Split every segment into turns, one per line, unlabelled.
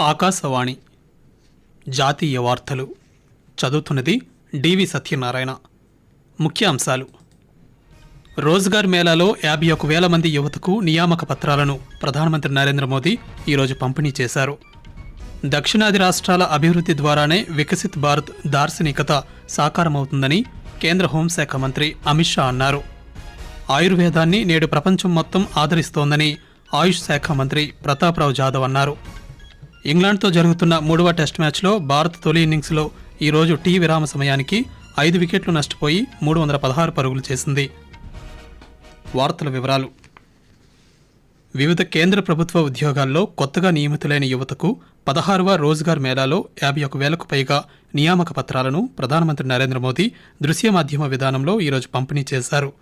ఆకాశవాణి. జాతీయ వార్తలు. చదువుతున్నది డివి సత్యనారాయణ. ముఖ్య అంశాలు రోజ్గార్ మేళాలో యాభై ఒక వేల మంది యువతకు నియామక పత్రాలను ప్రధానమంత్రి నరేంద్ర మోదీ ఈరోజు పంపిణీ చేశారు. దక్షిణాది రాష్ట్రాల అభివృద్ధి ద్వారానే వికసిత్ భారత్ దార్శనికత సాకారమవుతుందని కేంద్ర హోంశాఖ మంత్రి అమిత్ షా అన్నారు. ఆయుర్వేదాన్ని నేడు ప్రపంచం మొత్తం ఆదరిస్తోందని ఆయుష్ శాఖ మంత్రి ప్రతాప్రావు జాదవ్ అన్నారు. ఇంగ్లాండ్తో జరుగుతున్న మూడవ టెస్ట్ మ్యాచ్లో భారత్ తొలి ఇన్నింగ్స్లో ఈరోజు టీ విరామ సమయానికి ఐదు వికెట్లు నష్టపోయి మూడు వందల పదహారు పరుగులు చేసింది. వార్తల వివరాలు. వివిధ కేంద్ర ప్రభుత్వ ఉద్యోగాల్లో కొత్తగా నియమితులైన యువతకు పదహారవ రోజ్గార్ మేళాలో యాభై ఒక వేలకు పైగా నియామక పత్రాలను ప్రధానమంత్రి నరేంద్ర మోదీ దృశ్య మాధ్యమ విధానంలో ఈరోజు పంపిణీ చేశారు.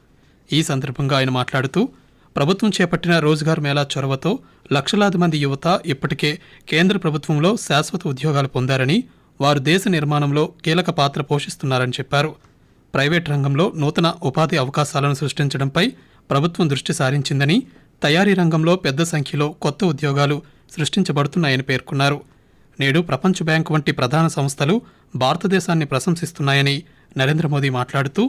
ఈ సందర్భంగా ఆయన మాట్లాడుతూ ప్రభుత్వం చేపట్టిన రోజ్గార్ మేళా చొరవతో లక్షలాది మంది యువత ఇప్పటికే కేంద్ర ప్రభుత్వంలో శాశ్వత ఉద్యోగాలు పొందారని వారు దేశ నిర్మాణంలో కీలక పాత్ర పోషిస్తున్నారని చెప్పారు. ప్రైవేట్ రంగంలో నూతన ఉపాధి అవకాశాలను సృష్టించడంపై ప్రభుత్వం దృష్టి సారించిందని తయారీ రంగంలో పెద్ద సంఖ్యలో కొత్త ఉద్యోగాలు సృష్టించబడుతున్నాయని పేర్కొన్నారు. నేడు ప్రపంచ బ్యాంకు వంటి ప్రధాన సంస్థలు భారతదేశాన్ని ప్రశంసిస్తున్నాయని నరేంద్ర మోదీ మాట్లాడుతూ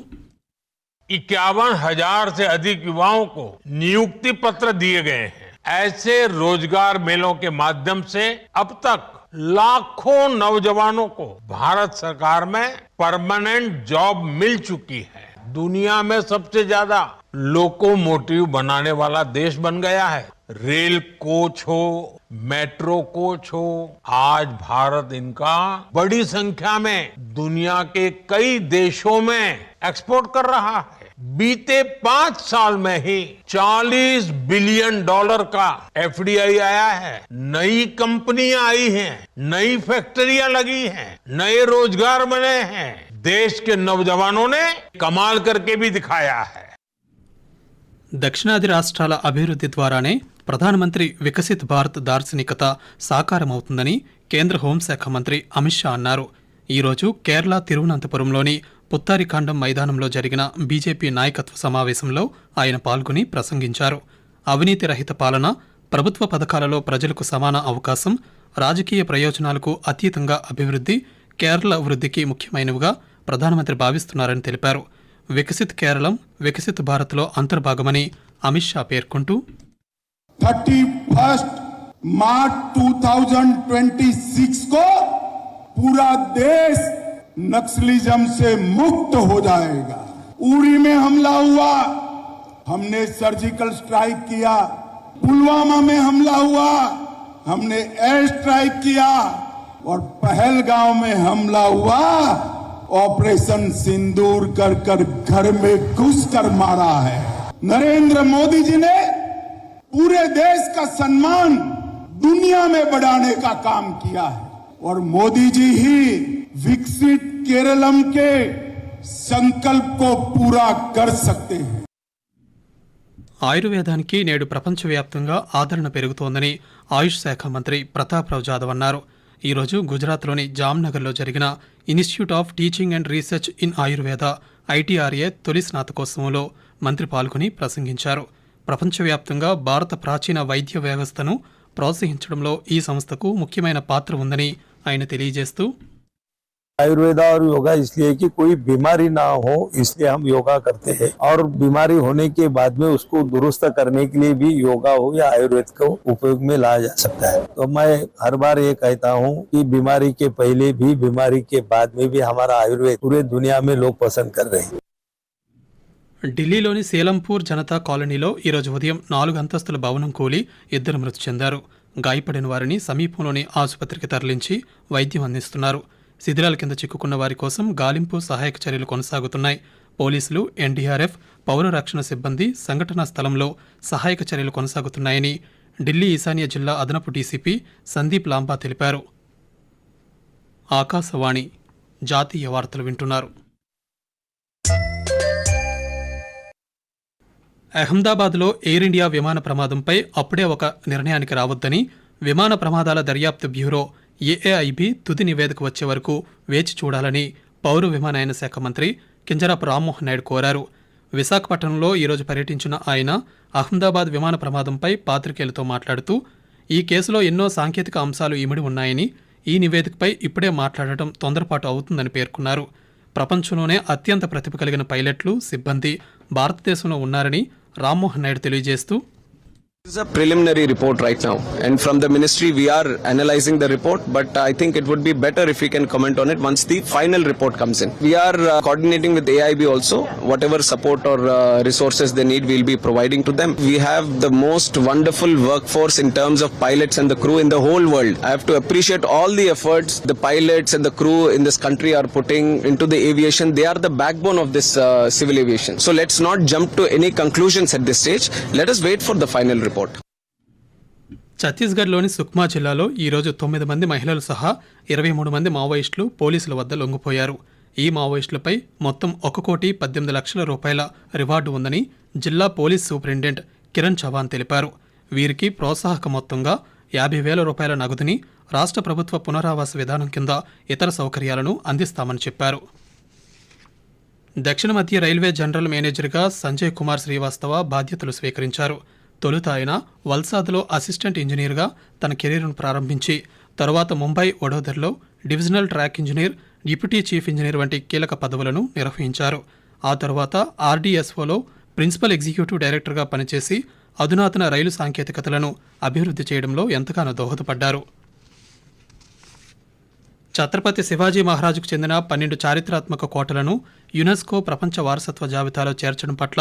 इक्यावन हज़ार से अधिक युवाओं को नियुक्ति पत्र दिए गए हैं। ऐसे रोज़गार मेलों के माध्यम से अब तक लाखों नौजवानों को भारत सरकार में परमानेंट जॉब मिल चुकी है। दुनिया में सबसे ज़्यादा लोकोमोटिव बनाने वाला देश बन गया है। रेल कोच हो, मेट्रो कोच हो, आज भारत इनका बड़ी संख्या में दुनिया के कई देशों में एक्सपोर्ट कर रहा है। बीते पांच साल में ही 40 बिलियन डॉलर का एफडीआई आया है नई कंपनियां आई हैं नई फैक्ट्रियां लगी हैं नए रोजगार बने हैं देश के नौजवानों ने कमाल करके भी दिखाया है
దక్షిణాది రాష్ట్రాల అభివృద్ధి ద్వారానే ప్రధానమంత్రి వికసిత్ భారత్ దార్శనికత సాకారమవుతుందని కేంద్ర హోంశాఖ మంత్రి అమిత్ షా అన్నారు ఈరోజు కేరళ తిరువనంతపురంలోని పుత్తారికాండం మైదానంలో జరిగిన బీజేపీ నాయకత్వ సమావేశంలో ఆయన పాల్గొని ప్రసంగించారు. అవినీతి రహిత పాలన ప్రభుత్వ పథకాలలో ప్రజలకు సమాన అవకాశం రాజకీయ ప్రయోజనాలకు అతీతంగా అభివృద్ధి కేరళ వృద్ధికి ముఖ్యమైనవిగా ప్రధానమంత్రి భావిస్తున్నారని తెలిపారు. వికసిత్ కేరళం వికసిత్ భారత్లో అంతర్భాగమని అమిత్ షా పేర్కొంటూ
thirty first March two thousand twenty six కో పూరా नक्सलिज्म से मुक्त हो जाएगा। उरी में हमला हुआ, हमने सर्जिकल स्ट्राइक किया। पुलवामा में हमला हुआ, हमने एयर स्ट्राइक किया। और पहलगांव में हमला हुआ ऑपरेशन सिंदूर कर कर घर में घुस कर मारा है। नरेंद्र मोदी जी ने पूरे देश का सम्मान दुनिया में बढ़ाने का काम किया है। और मोदी जी ही विकसित केरलम के संकल्प को पूरा कर सकते हैं
ఆయుర్వేదానికి నేడు ప్రపంచవ్యాప్తంగా ఆదరణ పెరుగుతోందని ఆయుష్ శాఖ మంత్రి ప్రతాప్రావు జాదవ్ అన్నారు ఈరోజు గుజరాత్లోని జామ్నగర్లో జరిగిన institute of teaching and research in Ayurveda ITRA తొలి స్నాతకోత్సవంలో మంత్రి పాల్గొని ప్రసంగించారు ప్రపంచవ్యాప్తంగా భారత ప్రాచీన వైద్య వ్యవస్థను ప్రోత్సహించడంలో ఈ సంస్థకు ముఖ్యమైన పాత్ర ఉందని ఆయన తెలియజేస్తూ
आयुर्वेदा और योगा इसलिए कि कोई बीमारी ना हो इसलिए हम योगा करते हैं और बीमारी होने के बाद में उसको दुरुस्त करने के लिए भी योगा हो या आयुर्वेद को उपयोग में लाया जा सकता है तो मैं हर बार ये कहता हूँ कि बीमारी के पहले भी बीमारी के बाद में भी हमारा आयुर्वेद पूरे दुनिया में लोग पसंद कर रहे हैं
ఢిల్లీలోని సీలంపూర్ జనతా కాలనీలో ఈరోజు ఉదయం నాలుగు అంతస్తుల భవనం కూలి ఇద్దరు మృతి చెందారు గాయపడిన వారిని సమీపంలోని ఆసుపత్రికి తరలించి వైద్యం అందిస్తున్నారు శిథిలాల కింద చిక్కుకున్న వారి కోసం గాలింపు సహాయక చర్యలు కొనసాగుతున్నాయి. పోలీసులు ఎన్డీఆర్ఎఫ్ పౌర రక్షణ సిబ్బంది సంఘటనా స్థలంలో సహాయక చర్యలు కొనసాగుతున్నాయని ఢిల్లీ ఈశాన్య జిల్లా అదనపు డీసీపీ సందీప్ లాంబా తెలిపారు. ఆకాశవాణి జాతీయ వార్తలు వింటున్నారు. అహ్మదాబాద్లో ఎయిర్ ఇండియా విమాన ప్రమాదంపై అప్పుడే ఒక నిర్ణయానికి రావద్దని విమాన ప్రమాదాల దర్యాప్తు బ్యూరో ఏఏఐబి తుది నివేదిక వచ్చే వరకు వేచి చూడాలని పౌర విమానయాన శాఖ మంత్రి కింజరాపు రామ్మోహన్ నాయుడు కోరారు. విశాఖపట్నంలో ఈరోజు పర్యటించిన ఆయన అహ్మదాబాద్ విమాన ప్రమాదంపై పాత్రికేయులతో మాట్లాడుతూ ఈ కేసులో ఎన్నో సాంకేతిక అంశాలు ఇమిడి ఉన్నాయని ఈ నివేదికపై ఇప్పుడే మాట్లాడటం తొందరపాటు అవుతుందని పేర్కొన్నారు. ప్రపంచంలోనే అత్యంత ప్రతిభ కలిగిన పైలట్లు సిబ్బంది భారతదేశంలో ఉన్నారని రామ్మోహన్ నాయుడు తెలియజేస్తూ
This is a preliminary report right now, and from the ministry we are analyzing the report. But I think it would be better if we can comment on it once the final report comes in. We are uh, coordinating with AIB also. Whatever support or uh, resources they need, we'll be providing to them. We have the most wonderful workforce in terms of pilots and the crew in the whole world. I have to appreciate all the efforts the pilots and the crew in this country are putting into the aviation. They are the backbone of this uh, civil aviation. So let's not jump to any conclusions at this stage. Let us wait for the final report.
ఛత్తీస్గఢ్లోని సుక్మా జిల్లాలో ఈరోజు తొమ్మిది మంది మహిళలు సహా ఇరవై మూడు మంది మావోయిస్టులు పోలీసుల వద్ద లొంగిపోయారు. ఈ మావోయిస్టులపై మొత్తం ఒక కోటి పద్దెనిమిది లక్షల రూపాయల రివార్డు ఉందని జిల్లా పోలీస్ సూపరింటెండెంట్ కిరణ్ చవాన్ తెలిపారు. వీరికి ప్రోత్సాహక మొత్తంగా యాభై వేల రూపాయల నగదుని రాష్ట్ర ప్రభుత్వ పునరావాస విధానం కింద ఇతర సౌకర్యాలను అందిస్తామని చెప్పారు. దక్షిణ మధ్య రైల్వే జనరల్ మేనేజర్గా సంజయ్ కుమార్ శ్రీవాస్తవ బాధ్యతలు స్వీకరించారు. తొలుత ఆయన వల్సాద్లో అసిస్టెంట్ ఇంజనీర్గా తన కెరీర్ను ప్రారంభించి తరువాత ముంబై వడోదరలో divisional track engineer deputy chief engineer వంటి కీలక పదవులను నిర్వహించారు. ఆ తరువాత ఆర్డీఎస్ఓలో ప్రిన్సిపల్ ఎగ్జిక్యూటివ్ డైరెక్టర్గా పనిచేసి అధునాతన రైలు సాంకేతికతలను అభివృద్ధి చేయడంలో ఎంతగానో దోహదపడ్డారు. ఛత్రపతి శివాజీ మహారాజుకు చెందిన పన్నెండు చారిత్రాత్మక కోటలను యునెస్కో ప్రపంచ వారసత్వ జాబితాలో చేర్చడం పట్ల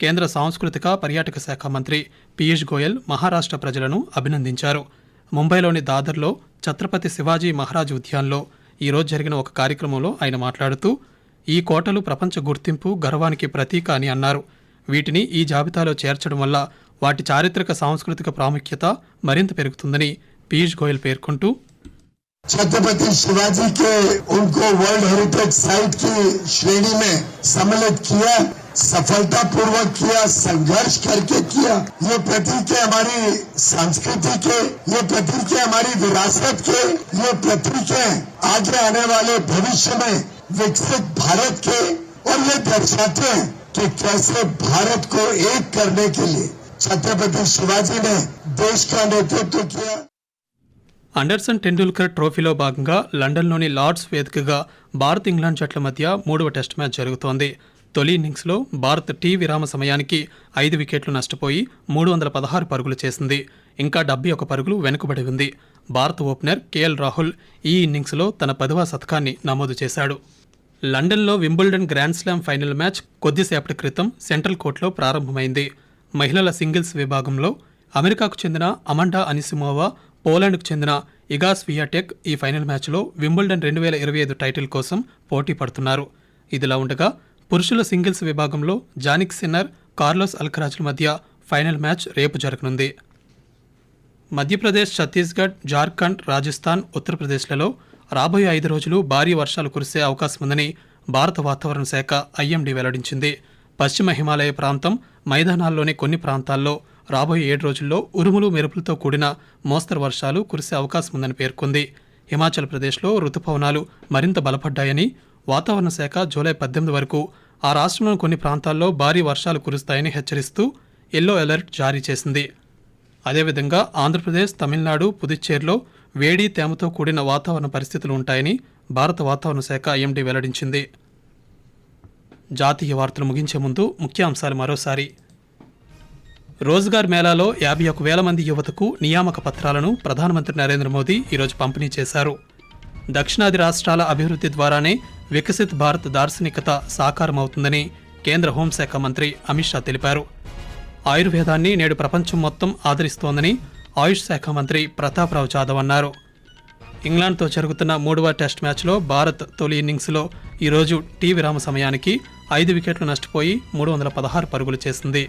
కేంద్ర సాంస్కృతిక పర్యాటక శాఖ మంత్రి పీయూష్ గోయల్ మహారాష్ట్ర ప్రజలను అభినందించారు. ముంబైలోని దాదర్లో ఛత్రపతి శివాజీ మహారాజ్ ఉద్యాన్లో ఈరోజు జరిగిన ఒక కార్యక్రమంలో ఆయన మాట్లాడుతూ ఈ కోటలు ప్రపంచ గుర్తింపు గర్వానికి ప్రతీక అని అన్నారు. వీటిని ఈ జాబితాలో చేర్చడం వల్ల వాటి చారిత్రక సాంస్కృతిక ప్రాముఖ్యత మరింత పెరుగుతుందని పీయూష్ గోయల్ పేర్కొంటూ
छत्रपति शिवाजी के, उनको वर्ल्ड हेरिटेज साइट की श्रेणी में सम्मिलित किया, सफलतापूर्वक किया, संघर्ष करके किया। ये प्रतीक है हमारी संस्कृति के, ये प्रतीक है हमारी विरासत के, ये प्रतीक है आगे आने वाले भविष्य में विकसित भारत के, और ये दर्शाते हैं कि कैसे भारत को एक करने के लिए छत्रपति शिवाजी ने देश का नेतृत्व किया।
అండర్సన్ టెండూల్కర్ ట్రోఫీలో భాగంగా లండన్లోని లార్డ్స్ వేదికగా భారత్ ఇంగ్లాండ్ జట్ల మధ్య మూడవ టెస్ట్ మ్యాచ్ జరుగుతోంది. తొలి ఇన్నింగ్స్లో భారత్ టీ విరామ సమయానికి ఐదు వికెట్లు నష్టపోయి మూడు వందల పదహారు పరుగులు చేసింది. ఇంకా డెబ్బై ఒక పరుగులు వెనుకబడి ఉంది. భారత ఓపెనర్ కేఎల్ రాహుల్ ఈ ఇన్నింగ్స్లో తన పదవ శతకాన్ని నమోదు చేశాడు. లండన్లో Wimbledon grand slam final match కొద్దిసేపటి క్రితం సెంట్రల్ కోర్టులో ప్రారంభమైంది. మహిళల సింగిల్స్ విభాగంలో అమెరికాకు చెందిన అమండా అనిసిమోవా పోలాండ్కు చెందిన ఇగాస్ వియాటెక్ ఈ ఫైనల్ మ్యాచ్లో వింబుల్డన్ రెండు వేల ఇరవై ఐదు టైటిల్ కోసం పోటీ పడుతున్నారు. ఇదిలా ఉండగా పురుషుల సింగిల్స్ విభాగంలో జానిక్ సిన్నర్ కార్లోస్ అల్కరాజ్ల మధ్య ఫైనల్ మ్యాచ్ రేపు జరగనుంది. మధ్యప్రదేశ్ ఛత్తీస్గఢ్ జార్ఖండ్ రాజస్థాన్ ఉత్తరప్రదేశ్లలో రాబోయే ఐదు రోజులు భారీ వర్షాలు కురిసే అవకాశం ఉందని భారత వాతావరణ శాఖ ఐఎండీ వెల్లడించింది. పశ్చిమ హిమాలయ ప్రాంతం మైదానాల్లోని కొన్ని ప్రాంతాల్లో రాబోయే ఏడు రోజుల్లో ఉరుములు మెరుపులతో కూడిన మోస్తరు వర్షాలు కురిసే అవకాశం ఉందని పేర్కొంది. హిమాచల్ ప్రదేశ్లో రుతుపవనాలు మరింత బలపడ్డాయని వాతావరణ శాఖ జూలై పద్దెనిమిది వరకు ఆ రాష్ట్రంలోని కొన్ని ప్రాంతాల్లో భారీ వర్షాలు కురుస్తాయని హెచ్చరిస్తూ ఎల్లో అలర్ట్ జారీ చేసింది. అదేవిధంగా ఆంధ్రప్రదేశ్ తమిళనాడు పుదుచ్చేరిలో వేడి తేమతో కూడిన వాతావరణ పరిస్థితులు ఉంటాయని భారత వాతావరణ శాఖ ఎండీ వెల్లడించింది. జాతీయ వార్తలు ముగించే ముందు ముఖ్యాంశాలు మరోసారి. రోజ్గార్ మేళాలో యాభై ఒక వేల మంది యువతకు నియామక పత్రాలను ప్రధానమంత్రి నరేంద్ర మోదీ ఈరోజు పంపిణీ చేశారు. దక్షిణాది రాష్ట్రాల అభివృద్ధి ద్వారానే వికసిత్ భారత్ దార్శనికత సాకారమవుతుందని కేంద్ర హోంశాఖ మంత్రి అమిత్ షా తెలిపారు. ఆయుర్వేదాన్ని నేడు ప్రపంచం మొత్తం ఆదరిస్తోందని ఆయుష్ శాఖ మంత్రి ప్రతాప్రావు జాదవ్ అన్నారు. ఇంగ్లాండ్తో జరుగుతున్న మూడవ టెస్ట్ మ్యాచ్లో భారత్ తొలి ఇన్నింగ్స్లో ఈరోజు టీ విరామ సమయానికి ఐదు వికెట్లు నష్టపోయి మూడు వందల పదహారు పరుగులు చేసింది.